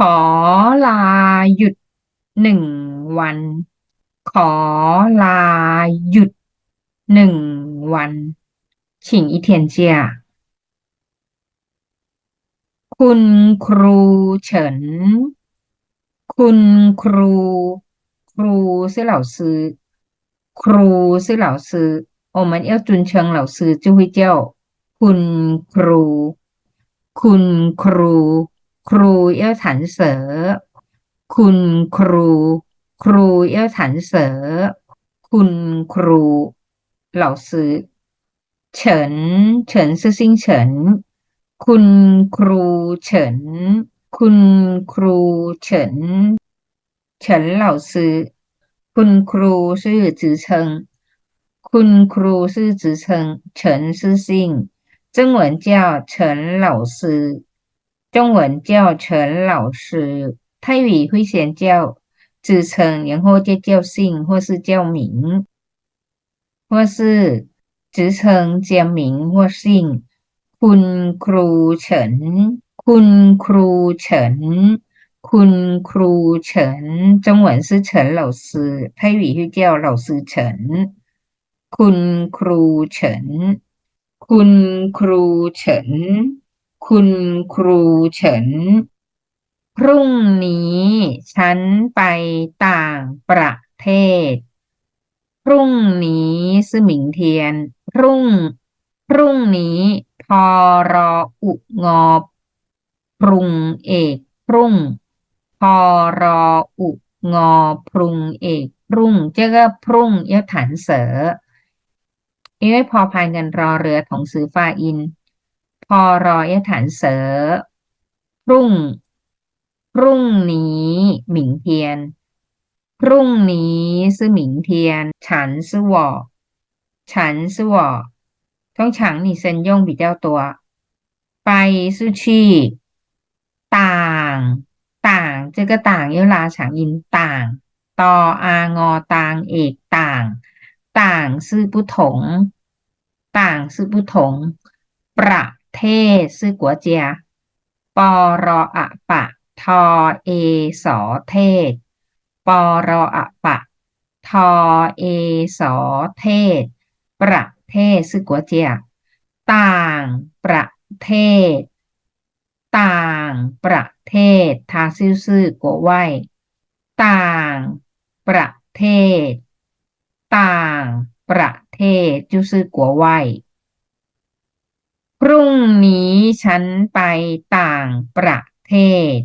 ขอลาหยุดหนึ่งวัน ขอลาหยุดหนึ่งวันฉิงอีเทียนเจีย คุณครูเฉิน คุณครู ครูซื่อเหล่าซื้อ ครูซื่อเหล่าซื้อโอมันเอี้ยวจุนเชิงเหล่าซื้อจุ้ยเจ้า คุณครู คุณครู ครูเอี้ยวถันเสอ คุณครู ครูเอี้ยวถันเสอ คุณครู เหล่าซื้อเฉิน เฉินซื่อซิงเฉิน คุณครูเฉิน คุณครูเฉิน เฉินเหล่าซื้อ คุณครูซื่อจือเชิง คุณครูซื่อจือเชิง เฉินซื่อซิงจงหวินเเฉินเห 中文叫陈老师泰语会先叫职称然后再叫姓或是叫名或是职称加名或姓คุณครูเฉิน คุณครูเฉิน คุณครูเฉิน中文是陈老师泰语会叫老师陈คุณครูเฉิน คุณครูเฉิน คุณครูเฉิน พรุ่งนี้ฉันไปต่างประเทศ พรุ่งนี้สมิงเทียน พรุ่ง พรุ่งนี้พอรออุงอบปรุงเอกพรุ่งพอรออุงอพรุงเอกพรุ่งเจ้าก็พรุ่งเอฐานเสอเอ้ยพอพายเงินรอเรือของสือฟ้าอิน พอรอยฐานเสอพรุ่ง พรุ่งนี้หมิงเทียน พรุ่งนี้ซื่อหมิงเทียน ฉันซื่อวอฉันซื่อวอท้องฉังนี่เซนยงบีเจ้าตัว ไปซื่อชีต่าง ต่างเจอก็ต่างเยลาฉางอินต่างต่ออางอต่างเอกต่าง ต่างซื่อปุถง ต่างซื่อปุถง ประ เทซื่อกัวเจีย ปอรออะปะ ทอเอสอเทศ ปอรออะปะ ทอเอสอเทศ ประเทศซื่อกัวเจีย ต่างประเทศ ต่างประเทศ ทาซื่อซื่อกัวไวต่างประเทศ ต่างประเทศจุซื่อกัวไว้ พรุ่งนี้ฉันไปต่างประเทศ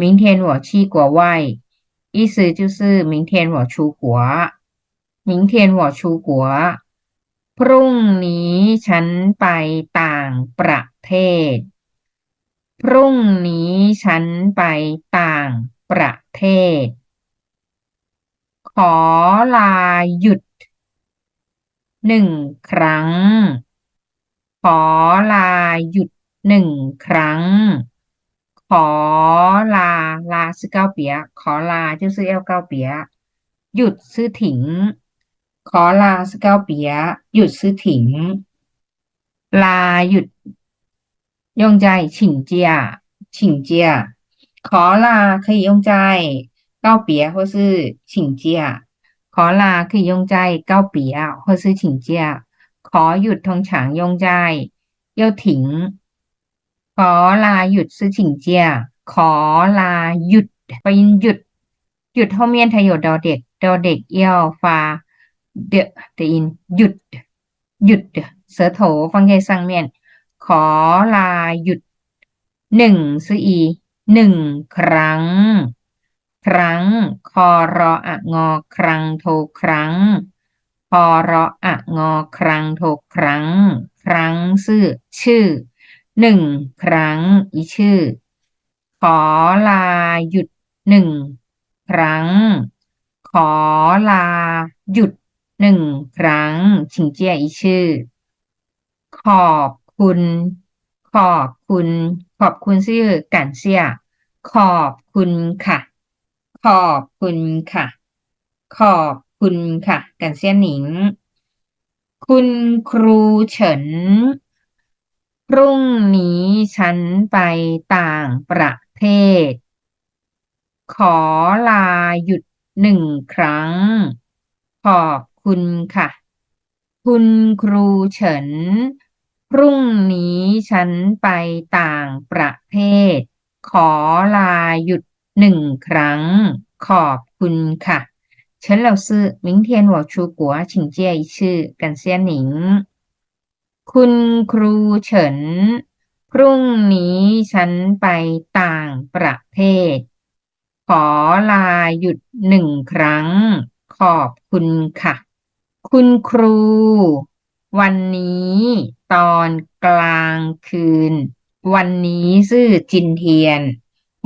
明天我去国外意思就是明天我出国明天我出国พรุ่งนี้ฉันไปต่างประเทศ พรุ่งนี้ฉันไปต่างประเทศ ขอลาหยุดหนึ่งครั้ง ขอลาหยุดหนึ่งครั้ง ขอลา ลา是告别ขอลา就是要告别หยุด是停ขอลา是告别หยุด是停ลาหยุด用在请假请假ขอลา可以用在告别或是请假ขอลา可以用在告别或是请假 ขอหยุดทงฉางยงใจเยี่ยวถิง ขอลาหยุดซื้อฉิงเจีย ขอลาหยุดไปหยุด หยุดโฮเมียนทยดดอเด็กดอเด็กเอี้ยวฟาเดอเตีนหยุด หยุด เสือโถฟังใจสังเมียน ขอลาหยุดหนึ่งซื้ออีหนึ่งครั้ง ครั้ง คอรออะงอ ครั้งโทครั้ง อรออะงอครั้งโทครั้ง ครั้งซื่อชื่อหนึ่งครั้งอีชื่อ ขอลาหยุดหนึ่งครั้ง ขอลาหยุดหนึ่งครั้ง请借อีชื่อ ขอบคุณ ขอบคุณ ขอบคุณชื่อกันเสีย ขอบคุณค่ะ ขอบคุณค่ะ ขอบ คุณค่ะกันเสียหนิง คุณครูเฉิน พรุ่งนี้ฉันไปต่างประเทศ ขอลาหยุดหนึ่งครั้ง ขอบคุณค่ะ คุณครูเฉิน พรุ่งนี้ฉันไปต่างประเทศ ขอลาหยุดหนึ่งครั้ง ขอบคุณค่ะ 陈老师明天我出国请假一次感谢您คุณครูเฉิน พรุ่งนี้ฉันไปต่างประเทศ ขอลาหยุดหนึ่งครั้ง ขอบคุณค่ะ คุณครู วันนี้ตอนกลางคืน วันนี้ซื่อจินเทียน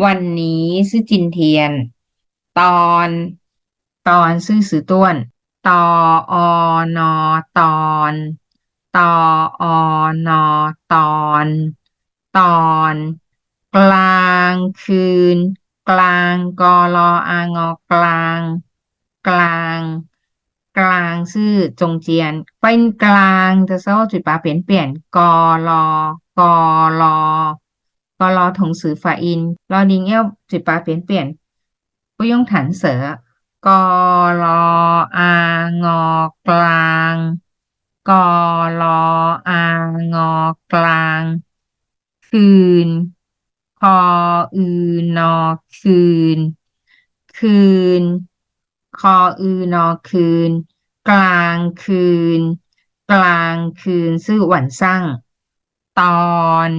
วันนี้ซื่อจินเทียน ตอน ตอนซื่อสือต้วน ตออนอตอน ตออนอตอน ตอน กลางคืน กลางกอลออางอกลาง กลาง กลางซื่อจงเจียน เป็นกลาง的时候嘴巴扁扁กอลอกอลอกอลอ同时发音ลอลิง要嘴巴扁扁不用弹舌 กอลออางอกลาง กอลออางอกลาง คืน คออือนอคืน คืน คออือนอคืน กลางคืน กลางคืนซื่อหวันสั่งตอน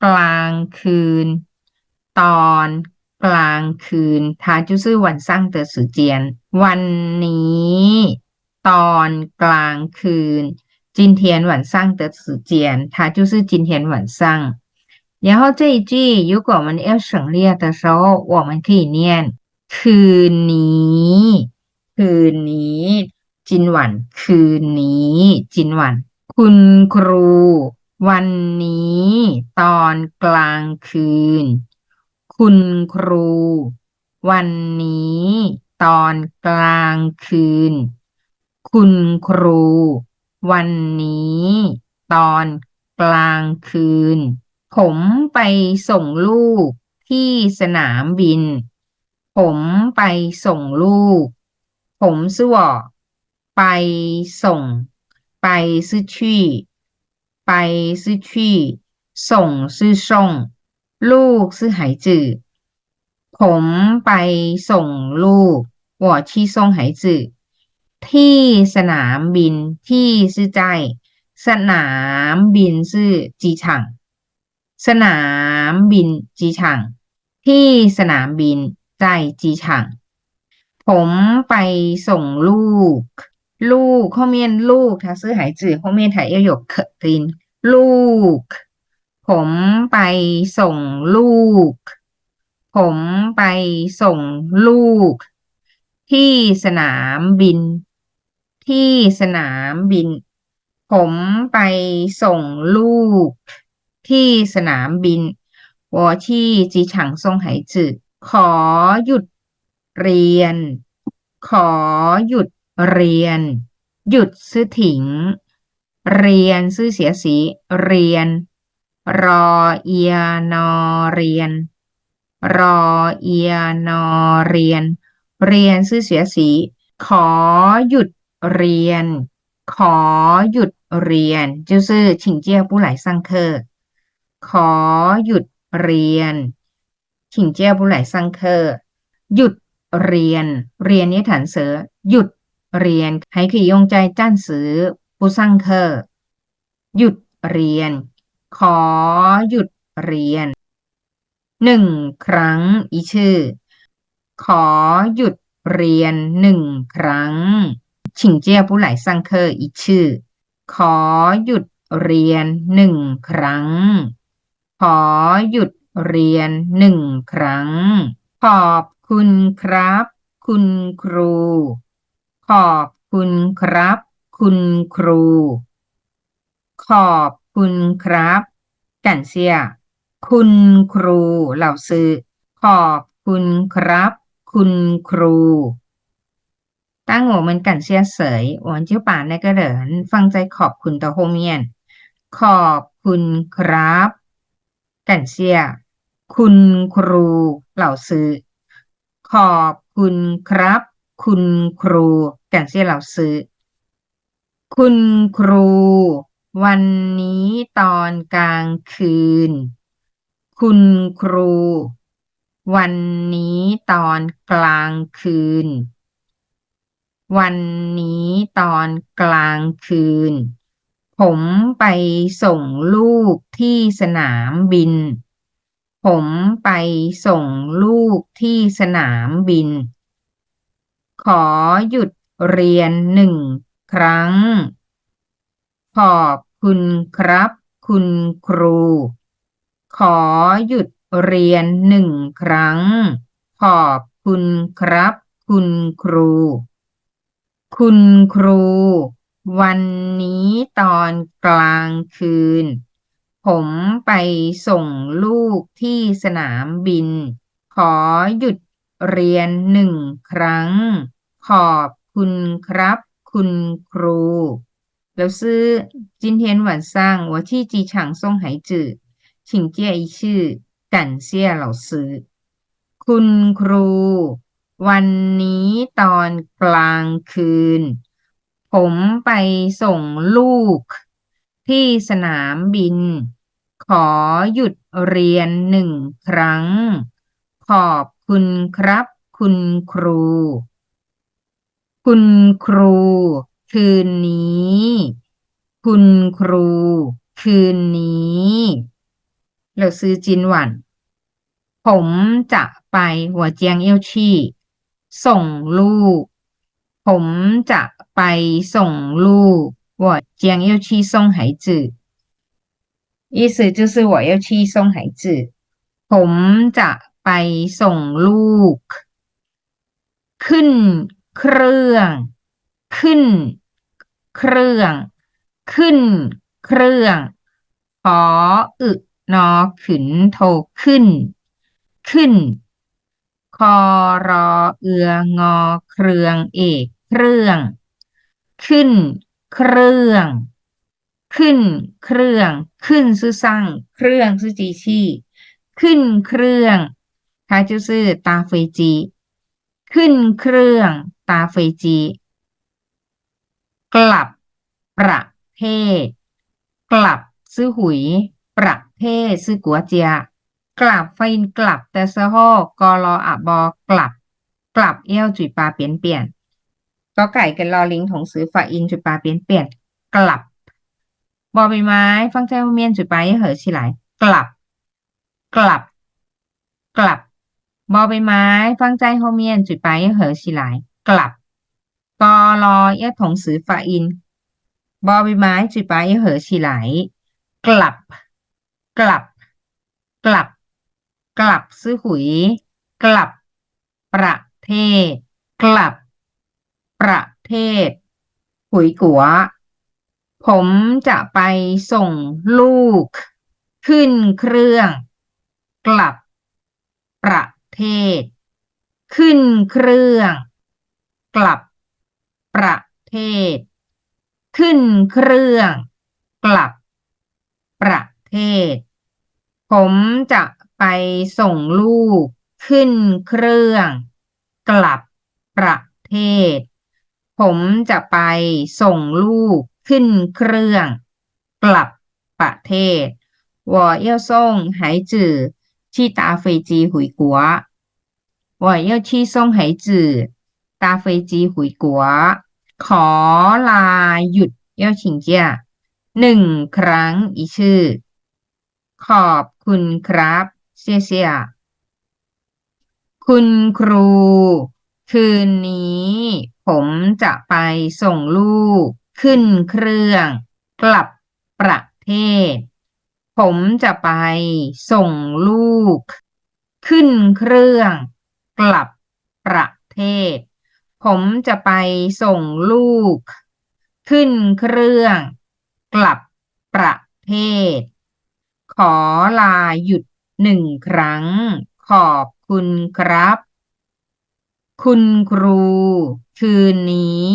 กลางคืน ตอน กลางคืน它就是晚上的时间วันนี้ ตอนกลางคืน今天晚上的时间它就是今天晚上然后这一句如果我们要省略的时候我们可以念คืนนี้ คืนนี้จินหวัน คืนนี้ จินหวัน คุณครู วันนี้ ตอนกลางคืน คุณครู วันนี้ตอนกลางคืน คุณครู วันนี้ ตอนกลางคืน ผมไปส่งลูกที่สนามบิน ผมไปส่งลูก ผมซื่วไปส่ง ไปซื่อชี่ไปซื่อชี่ส่งซื่อส่ง ลูกซื้อหายจืดผมไปส่งลูกวอที่ส่งหายจืดที่สนามบินที่ซื้อใจ สนามบินซื่อจีฉังสนามบินจีฉังที่สนามบินใจจีฉังผมไปส่งลูก ลูกข้อเมียนลูกถ้าซื้อหายจืดข้อเมียนถ่ายเอวหยกเขติน ลูก ผมไปส่งลูก ผมไปส่งลูก ที่สนามบิน ที่สนามบิน ผมไปส่งลูก ที่สนามบินวอที่จีฉังซงไหจือขอหยุดเรียน ขอหยุดเรียน หยุดซื้อถิง เรียนซื้อเสียสี เรียน รอเอียนอเรียน รอเอียนอเรียน เรียนซื้อเสียสี ขอหยุดเรียน ขอหยุดเรียนจื้อซื่อชิงเจียผู้ไหลสังเคอขอหยุดเรียนชิงเจียผู้ไหลสังเคอหยุดเรียน เรียนนี้ฐานเสือหยุดเรียนให้ขี่ยงใจจ้านสือผู้สร้างเคอหยุดเรียน ขอหยุดเรียนหนึ่งครั้ง อีชื่อ ขอหยุดเรียนหนึ่งครั้งชิงเจียผู้ไหลซังเคอร์อีชื่อ ขอหยุดเรียนหนึ่งครั้ง ขอหยุดเรียนหนึ่งครั้ง ขอบคุณครับ คุณครู ขอบคุณครับ คุณครู ขอบ คุณครับกันเซีย คุณครูเหล่าซื้อ ขอบคุณครับ คุณครูตั้งโง่เหมือนกันเซียเสยหวนจิ้วป่านในกระเดิน ฟังใจขอบคุณต่อโฮเมียน ขอบคุณครับ กันเซีย คุณครูเหล่าซื้อ ขอบคุณครับ คุณครู กันเซียเหล่าซื้อ คุณครู วันนี้ตอนกลางคืน คุณครู วันนี้ตอนกลางคืน วันนี้ตอนกลางคืน ผมไปส่งลูกที่สนามบิน ผมไปส่งลูกที่สนามบิน ขอหยุดเรียนหนึ่งครั้ง ขอบคุณครับ คุณครู ขอหยุดเรียนหนึ่งครั้ง ขอบคุณครับ คุณครู คุณครู วันนี้ตอนกลางคืน ผมไปส่งลูกที่สนามบิน ขอหยุดเรียนหนึ่งครั้ง ขอบคุณครับ คุณครู 老师，今天晚上我去机场送孩子，请借一次，感谢老师。คุณครู วันนี้ตอนกลางคืน ผมไปส่งลูก ที่สนามบิน ขอหยุดเรียนหนึ่งครั้ง ขอบคุณครับ คุณครู คุณครู คืนนี้ คุณครู คืนนี้เราซื้อจินหวัน ผมจะไปหัวเจียงเอี้ยวชี่ส่งลูก ผมจะไปส่งลูก我将要去送孩子意思就是我要去送孩子ผมจะไปส่งลูก ขึ้นเครื่อง ขึ้น เครื่อง ขึ้น เครื่อง ขออึนอขึนโทขึ้น ขึ้น คอรอเอืองอเครื่องเอกเครื่อง ขึ้น เครื่อง ขึ้น เครื่อง ขึ้นซื่อสั่งเครื่องซื่อจีชีขึ้นเครื่องคาจูซื่อตาเฟจี ขึ้นเครื่องตาเฟจี กลับประเทศ กลับซื้อหุย ประเทศซื้อกัวเจีย กลับไฟนกลับแต่สะฮอกอรออะบอกลับ กลับเอี้ยวจุยปลาเปลี่ยนเปลี่ยนก็ไก่กันรอลิงถงซื้อฝาอินจุยปลาเปลี่ยนเปลี่ยน กลับบอใบไม้ฟังใจเมียนจุยปลาเย่เหอชิไหลกลับ กลับ กลับบอใบไม้ฟังใจโฮเมียนจุยปเย่เหอชิไหลกลับ กอรอย่ถงซื้อฝาอิน บอใบไม้จุยปลาเย่เหอชิไหล กลับ กลับ กลับ กลับซื้อหุย กลับ ประเทศ กลับ ประเทศ หุยกัว ผมจะไปส่งลูก ขึ้นเครื่อง กลับ ประเทศ ขึ้นเครื่อง กลับ ประเทศ ขึ้นเครื่อง กลับ ประเทศ ผมจะไปส่งลูก ขึ้นเครื่อง กลับ ประเทศ ผมจะไปส่งลูก ขึ้นเครื่อง กลับ ประเทศ我要送孩子去搭飞机回国我要去送孩子 ตาเฟยจีหุยกัว ขอลาหยุดเย่าชิงเจียหนึ่งครั้งอีชื่อ ขอบคุณครับเสียเสียคุณครู คืนนี้ ผมจะไปส่งลูกขึ้นเครื่อง กลับประเทศ ผมจะไปส่งลูก ขึ้นเครื่อง กลับประเทศ ผมจะไปส่งลูก ขึ้นเครื่อง กลับประเทศ ขอลาหยุดหนึ่งครั้ง ขอบคุณครับ คุณครู คืนนี้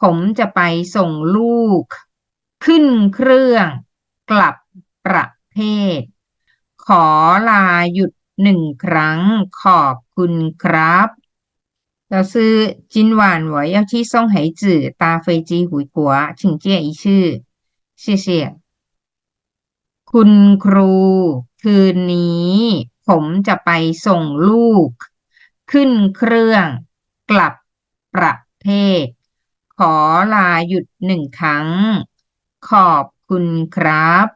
ผมจะไปส่งลูก ขึ้นเครื่อง กลับประเทศ ขอลาหยุดหนึ่งครั้ง ขอบคุณครับ 老师今晚我要去送孩子搭飞机回国请借一次谢谢คุณครู คืนนี้ ผมจะไปส่งลูก ขึ้นเครื่อง กลับประเทศ ขอลาหยุดหนึ่งครั้ง ขอบคุณครับ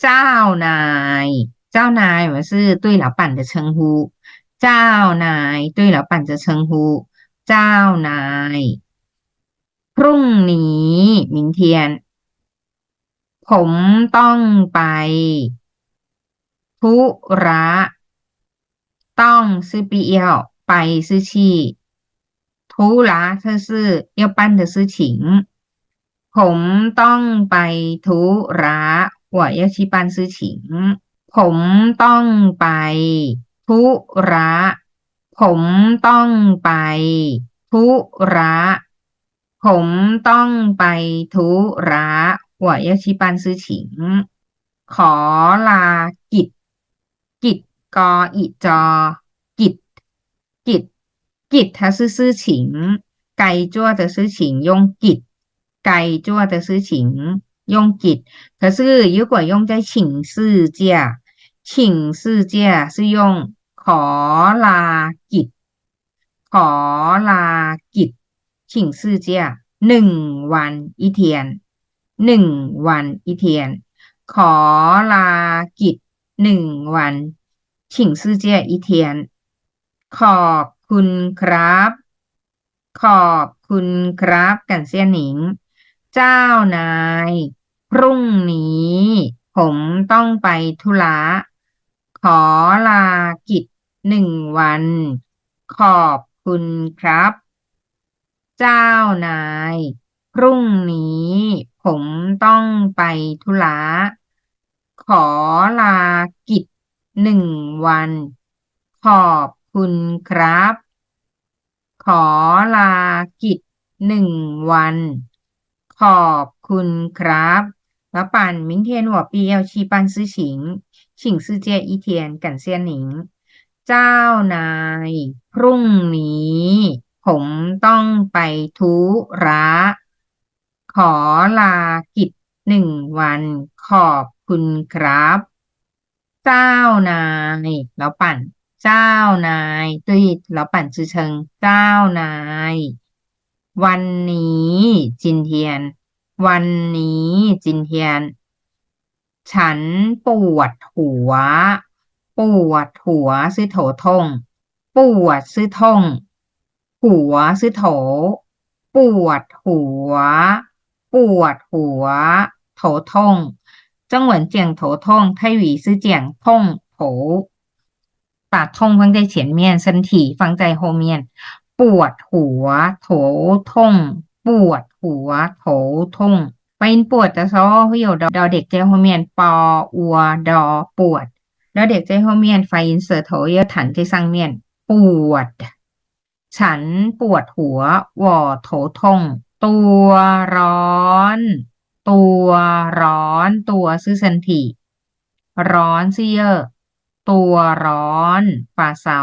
เจ้านาย เจ้านาย我是对老板的称呼เ เจ้านายด้วยแล้วปั่นจะเชิงฮูเจ้านาย พรุ่งนี้明天ผมต้องไป ทุระต้องซื้อปีเอลไปซื้อชีทุระเธอซื้อเอียวปั้นเธอซื้อฉิง ผมต้องไปทุระหัวเอียวชีปันซื้อฉิง ผมต้องไป ธุระ ผมต้องไป ธุระ ผมต้องไปธุระ我要去办事情ขอลากิจ กิจกออิจอ กิจ กิจ กิจ它是事情该做的事情用กิจ该做的事情用กิจ可是如果用在请事假请事假是用 ขอลากิจ ขอลากิจ请事假หนึ่งวันอีเทียนหนึ่งวันอีเทียน ขอลากิจหนึ่งวันชิงซื่อเจียอีเทียน ขอบคุณครับ ขอบคุณครับกันเซียหนิง เจ้านาย พรุ่งนี้ ผมต้องไปธุระขอลากิจ หนึ่งวัน ขอบคุณครับ เจ้านาย พรุ่งนี้ ผมต้องไปธุระ ขอลากิจหนึ่งวัน ขอบคุณครับ ขอลากิจหนึ่งวัน ขอบคุณครับ老板，明天我必要去办事情，请世界一天，感谢您。 เจ้านาย พรุ่งนี้ ผมต้องไปทุระ ขอลากิจหนึ่งวันขอบคุณครับ เจ้านายแล้วปั่น เจ้านายตุ้ยแล้วปั่นชื่อเชิงเจ้านาย วันนี้ จินเทียน วันนี้จินเทียน ฉันปวดหัว ปวดหัวซื้อโถทงปวดซื้อทงหัวซื้อโถ ปวดหัว ปวดหัว โถทงจังหวนเจียงโถทงไทหวีซื้อเจียงทงโถปัดทงฟังใจเฉียนเมียนสันถีฟังใจโฮเมียน ปวดหัว โถทงปวดหัว โถทงไปปวดจะซ้อเหี่ยวดอเด็กเจ้าโฮเมียนปออัวดอปวด แล้วเด็กใจหัวเมียนไฟอินเสิร์ตโถเยถันที่สังเมียน ปวด ฉันปวดหัวว่อโถทง ตัวร้อน ตัวร้อน ตัวซื่อสันทีร้อนเสียอตัวร้อนป่าเซา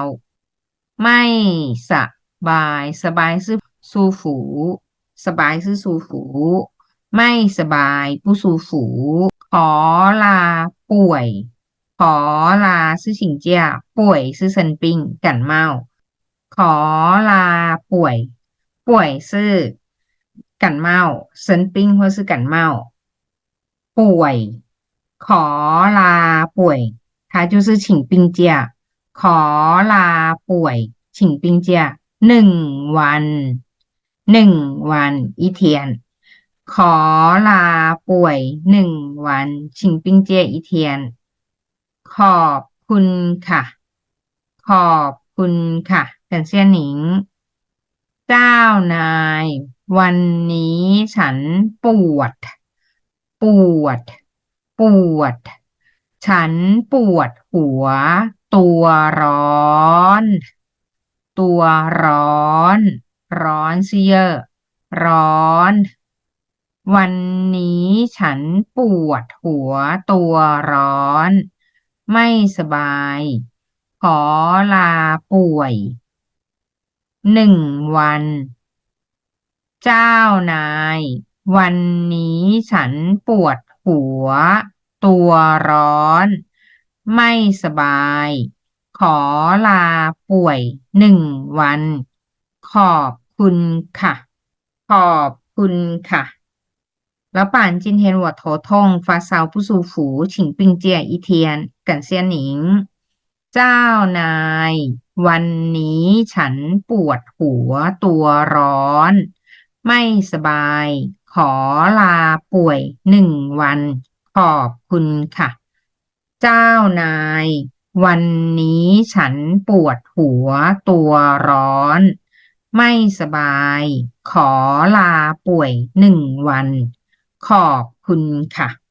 ไม่สบายสบายซื้อสูฝู สบายซื้อสูฝู ไม่สบายผู้สูฝู ขอลาป่วย ขอลาซื่อฉิงเจียป่วยซื่อเซินปิงกันเมา ขอลาป่วย ป่วยซื่อกันเมาเซินปิง或是感冒ป่วย ขอลาป่วย它就是请病假ขอลาป่วย请病假หนึ่งวันหนึ่งวัน一天ขอลาป่วยหนึ่งวัน请病假一天 ขอบคุณค่ะ ขอบคุณค่ะกันเซียหนิง เจ้านาย วันนี้ฉันปวด ปวด ปวด ฉันปวดหัว ตัวร้อน ตัวร้อน ร้อนเสียร้อนวันนี้ฉันปวดหัวตัวร้อน ไม่สบาย ขอลาป่วยหนึ่งวัน เจ้านาย วันนี้ฉันปวดหัว ตัวร้อน ไม่สบาย ขอลาป่วยหนึ่งวัน ขอบคุณค่ะ ขอบคุณค่ะแล้วป่านจินเทียนหัวโถทงฟาเซาผู้สูฝูฉิงปิงเจียอีเทียน กันเซียนหนิง เจ้านาย วันนี้ฉันปวดหัวตัวร้อน ไม่สบาย ขอลาป่วยหนึ่งวัน ขอบคุณค่ะ เจ้านาย วันนี้ฉันปวดหัวตัวร้อน ไม่สบาย ขอลาป่วยหนึ่งวัน ขอบคุณค่ะ